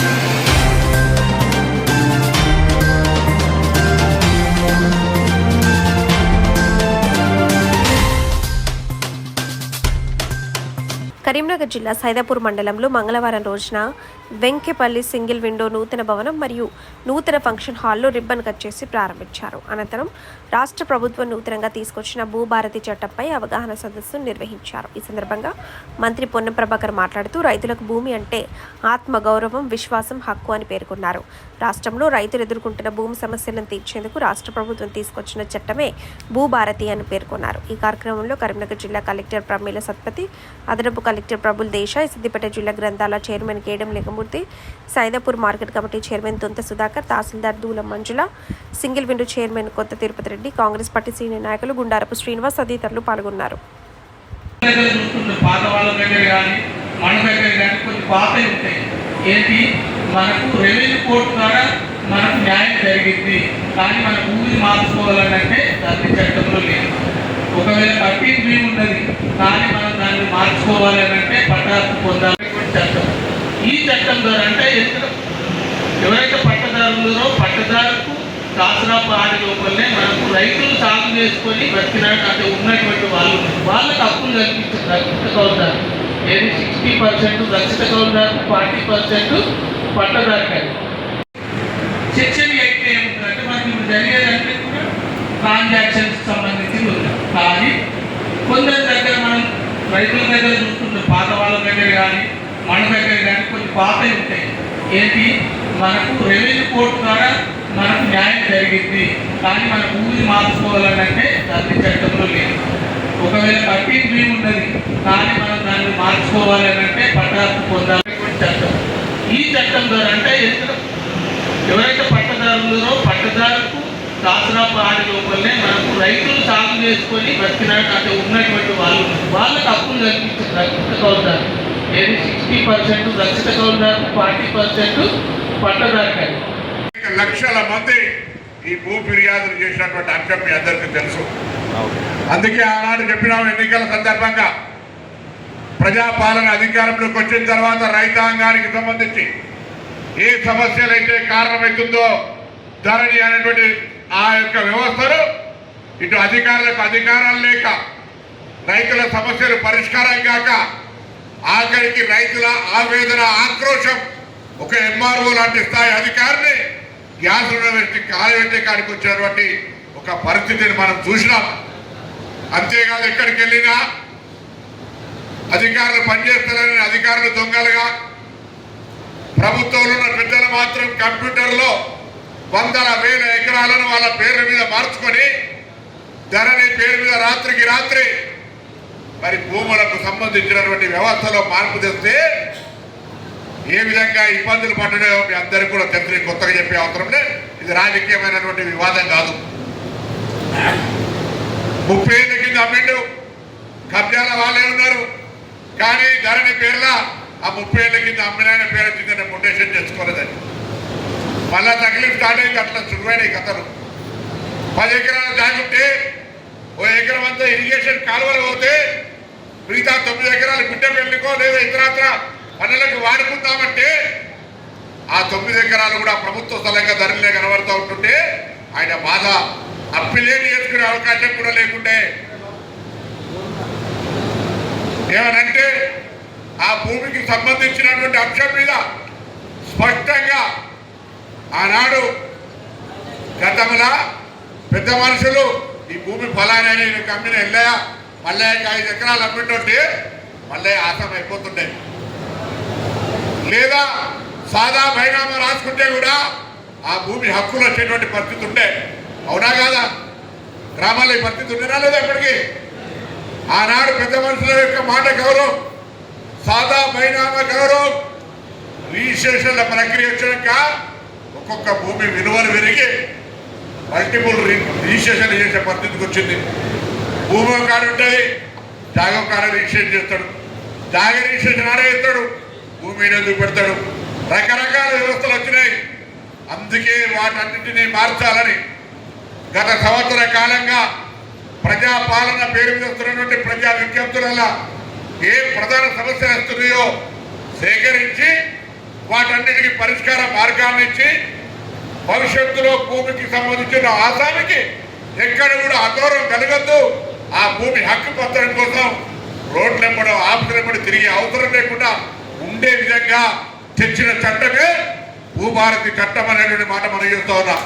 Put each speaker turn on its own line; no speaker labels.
Thank you. Karimnagar జిల్లా సైదాపూర్ మండలంలో మంగళవారం రోజున వెంకెపల్లి సింగిల్ విండో నూతన భవనం మరియు నూతన ఫంక్షన్ హాల్లో రిబ్బన్ కట్ చేసి ప్రారంభించారు. అనంతరం రాష్ట్ర ప్రభుత్వం నూతనంగా తీసుకొచ్చిన భూభారతి చట్టంపై అవగాహన సదస్సు నిర్వహించారు. ఈ సందర్భంగా మంత్రి పొన్నం ప్రభాకర్ మాట్లాడుతూ రైతులకు భూమి అంటే ఆత్మగౌరవం విశ్వాసం హక్కు అని పేర్కొన్నారు. రాష్ట్రంలో రైతులు ఎదుర్కొంటున్న భూమి సమస్యలను తీర్చేందుకు రాష్ట్ర ప్రభుత్వం తీసుకొచ్చిన చట్టమే భూభారతి అని పేర్కొన్నారు. ఈ కార్యక్రమంలో కరీంనగర్ జిల్లా కలెక్టర్ ప్రమీల సత్పతి అదనపు కలెక్టర్ కలెక్టర్ ప్రభుల్ దేశాయ్ సిద్దిపేట జిల్లా గ్రంథాల chairman Kedam Lingamurthy Saidapur market committee chairman Dontha Sudhakar tahsildar Doola Manjula single window chairman Kotha Tirupathi Reddy Congress party senior నాయకులు గుండారపు శ్రీనివాస్ తదితరులు పాల్గొన్నారు.
మనకు రెవెన్యూ కోర్టు ద్వారా మనకు న్యాయం జరిగింది కానీ మన భూమిని మార్చుకోవాలంటే దాన్ని చట్టంలో లేదు. ఒకవేళ థర్టీన్ ఉన్నది కానీ మనం దాన్ని మార్చుకోవాలని అంటే పట్టాలు పొందాలనేటువంటి చట్టం. ఈ చట్టం ద్వారా అంటే ఎందుకు ఎవరైతే పట్టదారులురో పట్టదారుకు దాసరా పాడి లోపలనే మనకు రైతులు సాగు చేసుకొని బతికినాడు అంటే ఉన్నటువంటి వాళ్ళు వాళ్ళకి హక్కులు కల్పించారు రక్షిత కౌలుదారు. ఏది సిక్స్టీ పర్సెంట్ రక్షిత కౌలుదారు ఫార్టీ పర్సెంట్ పట్టదారు సెక్షన్ ఎయిట్ ఏముంటుందంటే మనకి ఇప్పుడు జరిగేదంటే కూడా ట్రాన్సాక్షన్స్ సంబంధించి ఉంది కానీ కొందరి దగ్గర మనం రైతుల దగ్గర చూస్తుంటే పాత వాళ్ళ దగ్గర కానీ మన దగ్గర కానీ కొంచెం పాతవి ఉంటాయి. ఏంటి? మనకు రెవెన్యూ కోర్టు ద్వారా మనకు న్యాయం జరిగింది. కానీ మన భూమిని మార్చుకోవాలంటే దాన్ని చట్టంలో లేదు. ఒకవేళ కట్టి బి ఉన్నది కానీ మనం దాన్ని మార్చుకోవాలని అంటే పొందాలని పొందాలనేటువంటి చట్టం. ఈ చట్టం ద్వారా అంటే ఎవరైతే పట్టదారులురో పట్టదారులకు దాసరా పాడి లోపలనే మనకు రైతులు సాగు చేసుకొని బతికినాడు అంటే ఉన్నటువంటి వాళ్ళు వాళ్ళకి హక్కులు కల్పించారు ఏది సిక్స్టీ పర్సెంట్ రక్షిత కౌలుదారు ఫార్టీ పర్సెంట్ పట్టదారు
లక్షల మంది ఈ భూ ఫిర్యాదులు చేసినటువంటి అంశం మీ అందరికీ తెలుసు. అందుకే ఆనాడు చెప్పినాం ఎన్నికల సందర్భంగా. ప్రజాపాలన అధికారంలోకి వచ్చిన తర్వాత రైతాంగానికి సంబంధించి ఏ సమస్యలైతే కారణమవుతుందో ధరణి అనేటువంటి ఆ యొక్క వ్యవస్థను ఇటు అధికారులకు అధికారాలు లేక రైతుల సమస్యలు పరిష్కారం కాక ఆఖరికి రైతుల ఆవేదన ఆక్రోశం ఒక ఎంఆర్ఓ లాంటి స్థాయి అధికారిని గ్యాస్ యూనివర్సిటీ కాలబెట్టే కాడికి వచ్చినటువంటి ఒక పరిస్థితిని మనం చూసినాం. అంతేకాదు ఎక్కడికి వెళ్ళినా అధికారులు పనిచేస్తారని అధికారులు దొంగలుగా ప్రభుత్వంలో ఉన్న బిడ్డలు మాత్రం కంప్యూటర్లో వందల వేల ఎకరాలను వాళ్ళ పేర్ల మీద మార్చుకొని ధరని పేరు మీద రాత్రికి రాత్రి మరి భూములకు సంబంధించినటువంటి వ్యవస్థలో మార్పు తెస్తే ఏ విధంగా ఇబ్బందులు పడ్డాయో మీ అందరికీ కూడా తెలుసు. కొత్తగా చెప్పే అవసరం లేదు ఇది రాజకీయమైనటువంటి వివాదం కాదు. ముప్పై ఏళ్ళ కింద అమ్మిండు. కబ్జాల వాళ్ళే ఉన్నారు. కానీ ధరణి పేర్ల ఆ ముప్పై ఏళ్ళ కింద అమ్మినాయన పేరు వచ్చిందని మొటేషన్ చేసుకోలేదని మళ్ళా తగిలి స్టార్ట్ అయింది. అట్లా సులువైన ఈ కథలు. పది ఎకరాలు దాగుంటే ఓ ఎకరం అంతా ఇరిగేషన్ కాలువలు పోతే మిగతా తొమ్మిది ఎకరాలు బిడ్డ పెళ్ళికో లేదా ఇతరత్ర పనులకు వాడుకుందామంటే ఆ తొమ్మిది ఎకరాలు కూడా ప్రభుత్వ స్థలంగా ధరలే కనబడుతూ ఉంటుంటే ఆయన బాధ అప్పిలేని చేసుకునే అవకాశం కూడా లేకుండే. ఏమనంటే ఆ భూమికి సంబంధించినటువంటి అంశం మీద స్పష్టంగా ఆనాడు గతంలో పెద్ద మనుషులు ఈ భూమి ఫలానా నేను కమ్మిన వెళ్ళా మళ్ళీ ఐదు ఎకరాలు అమ్మింటుంటే మళ్ళీ ఆసం అయిపోతుండే. లేదా సాదా బైనామా రాసుకుంటే కూడా ఆ భూమి హక్కులు వచ్చేటువంటి పరిస్థితి ఉండే. అవునా కాదా? గ్రామాల్లో ఈ పరిస్థితి ఉండేనా లేదా ఇప్పటికీ? ఆనాడు పెద్ద మనుషుల యొక్క మాట గౌరవం సాదా బైనామా గౌరవం రిజిస్ట్రేషన్ల ప్రక్రియ వచ్చాక ఒక్కొక్క భూమి విలువలు పెరిగి మల్టిపుల్ రిజిస్ట్రేషన్ చేసే పరిస్థితికి వచ్చింది. భూమి ఒక కాడ ఉంటుంది జాగ ఒక కాడ రిజిస్ట్రేషన్ చేస్తాడు. జాగ రిజిస్ట్రేషన్ ఆడేస్తాడు భూమి మీద చూపెడతాడు రకరకాల వ్యవస్థలు వచ్చినాయి. అందుకే వాటన్నింటినీ మార్చాలని గత సంవత్సర కాలంగా ప్రజాపాలన పేరు మీద వస్తున్నటువంటి ప్రజా విజ్ఞప్తుల ఏ ప్రధాన సమస్యలు వస్తున్నాయో సేకరించి వాటన్నిటికీ పరిష్కార మార్గాన్ని ఇచ్చి భవిష్యత్తులో భూమికి సంబంధించిన ఆసామికి ఎక్కడ కూడా అగౌరవం కలగద్దు ఆ భూమి హక్కు పత్రం కోసం రోడ్లు రోడ్లెంబడం ఆఫీసులెంబడి తిరిగే అవసరం లేకుండా ఉండే విధంగా తెచ్చిన చట్టమే భూభారతి చట్టం అనేటువంటి మాట మనం చెప్తా ఉన్నాం.